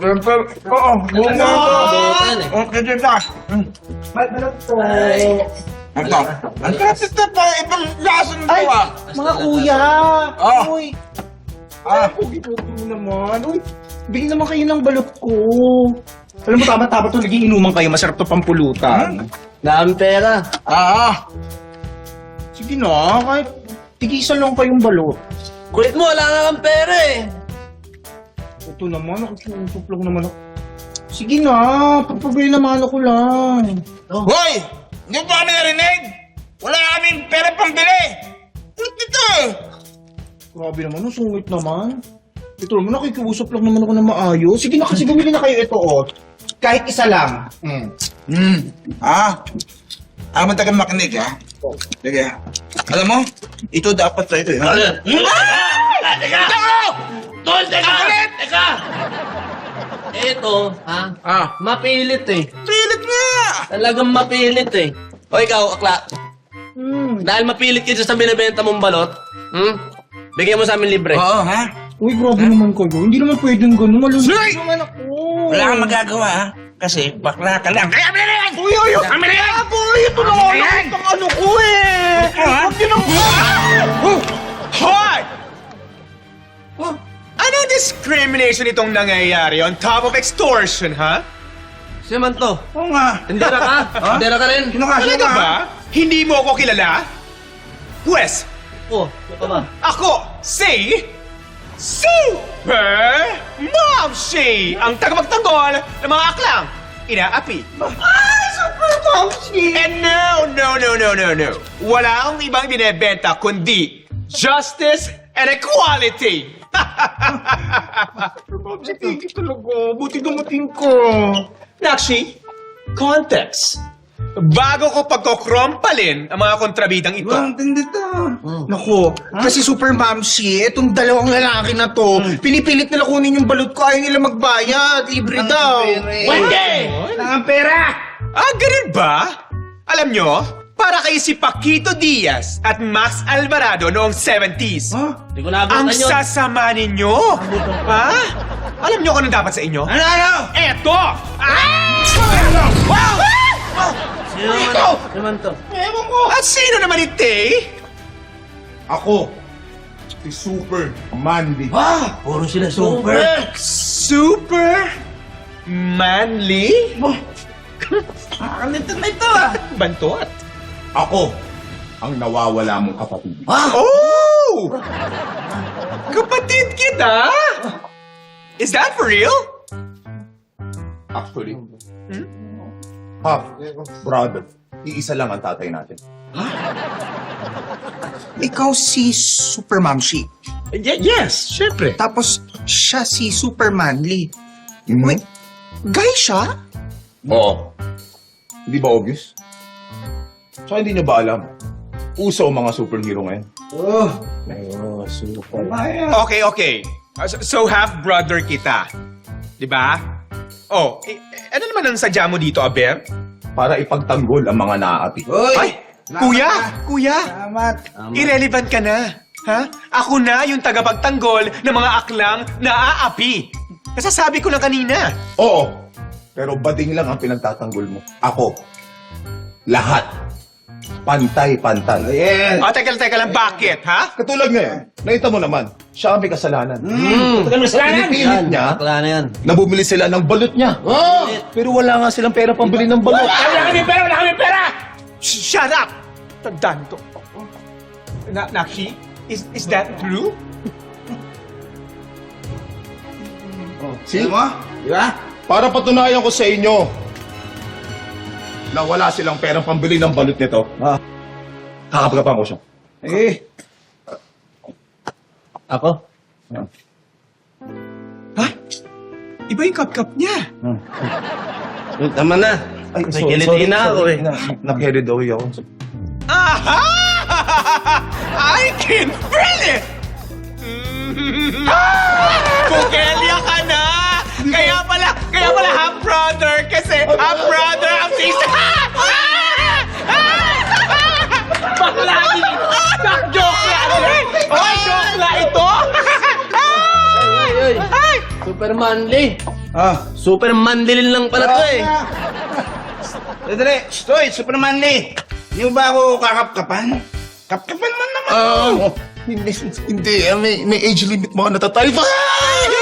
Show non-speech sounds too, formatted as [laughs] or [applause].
Siyempre, oo, bunga ito. Butan eh. Okay, dito. Hmm. Ito. Ang kapit na pa, ibang lasan Ay, ko ah. mga kuya! Ah. Uy! Ah. Pugi-pugi mo naman. Uy, bigyan naman kayo ng balot ko. Alam mo, tama-tama to. Naging inuman kayo. Masarap to pampulutan. Dami pera. Ah. Sige na, kahit tigisan lang kayong balot. Kulit mo, wala nga kang pera eh. Ito naman, nakikiusap lang naman ako. Sige na, pagpabili naman ako lang. Hoy! Hindi ba kami narinig? Wala kaming pera pambili. Ano dito? Grabe naman, ang sungit naman. Ito naman, nakikiusap lang naman ako na maayos. Sige na, kasi bumili na kayo ito, oh. Kahit isa lang. Hmm. Hmm. Ah. Ah, matagal makinig, ha? Sige. Alam mo, ito dapat sa ito, eh. ha? Ah! Teka! Tol, teka! Teka! Ito, ha? Ah. Mapilit eh. Pilit nga! Talagang mapilit eh. O ikaw, akla. Hmm. Dahil mapilit ka sa binibenta mong balot, hmm? Bigyan mo sa amin libre. Oo, ha? Uy, grabe naman kayo. Hindi naman pwedeng ganun. Malungkot Sir! naman ako. Wala kang magagawa, ha? Kasi bakla ka lang. Kaya amin na yan! Uy, uy, uy! Amin na yan! Ako, ito na Amin na yan! ang ano ko eh! Ha? Huwag niyo nang... Hoy! Discrimination itong nangyayari on top of extortion, ha? Sino man to? Oo nga. Tindera ka? [laughs] Tindera ka rin? Sino ka? Sino Talaga ka? ba? Hindi mo ako kilala? Pwes, Oh, ano ka ba? ako si Super Momshi! Ang tagapagtanggol ng mga aklang inaapi. Ay, super bouncy! And no, no, no, no, no, no. Wala akong ibang binebenta kundi justice and equality. Bouncy, thank you talaga. Buti dumating ko. Nakshi, context. Bago ko pagkokrompalin ang mga kontrabidang ito, Ang tindi to. Nako, kasi super mamsi, itong dalawang lalaki na to, pinipilit nila kunin yung balot ko, ayaw nila magbayad, libre daw. Hindi! Ang pera! Ah, ganun ba? Alam nyo, para kay si Paquito Diaz at Max Alvarado noong 70s. Hindi ko Ang naabutan yun. sasama ninyo! Ha? Alam nyo kung anong dapat sa inyo? Ano, ano? Eto! Ah! Wow! Sino man, Ikaw! sino man to? Ewan ko! At sino naman ite? Ako, si Super Mandy. Ah! Puro sila super. Super manly? Kalito [laughs] na ito, ah. Bantot. Ako, ang nawawala mong kapatid. Oh! Kapatid kita? Is that for real? Actually, half brother. Iisa lang ang tatay natin. Ikaw si Super Mamsi. Y- yes, syempre. Tapos siya si Super Manly. Hmm? Wait, guy siya? Oo. Hindi ba obvious? Tsaka hindi niyo ba alam? Uso ang mga superhero ngayon. Oh, super. Okay, okay. Uh, So, so half-brother kita. Di ba? Oh, eh, ano naman ang sadya mo dito, Aber? Para ipagtanggol ang mga naaapi. Ay, kuya, kuya, Salamat. irrelevant ka na. Ha? Ako na yung tagapagtanggol ng mga aklang naaapi. Kasasabi ko lang kanina. Oo. Pero bading lang ang pinagtatanggol mo. Ako. Lahat. Pantay-pantay. Yes. Ah, teka lang, teka lang, bakit, ha? Katulad ngayon, nakita mo naman, siya ang may kasalanan. Hmm. Pinipilit niya Bakla na yan. na bumili sila ng balot niya. Pero wala nga silang pera pambili ng balot. Wala kami pera, wala kami pera! Shut up! Tandaan to. Na Nakshi, is, is that true? See? Ano mo? Di ba? Para patunayan ko sa inyo na wala silang perang pambili ng balot nito, Ah. kakapagapan ko siya. Eh. Ako? Ha? Iba yung cup-cup niya. Yung tama na. Ay, so- sorry, na ako sorry. eh. Na, na-carried away ako. Aha! I can feel it! Kukelya ka na! Kaya pala, kaya pala half-brother kasi half-brother ang Super manly. Ah. Super mandilin lang pala to eh. Dali, Stoy, super manly. Hindi mo ba ako kakapkapan? Kapkapan man naman. Ah, hindi, hindi. Ah, may, may age limit mga natatay. Ay!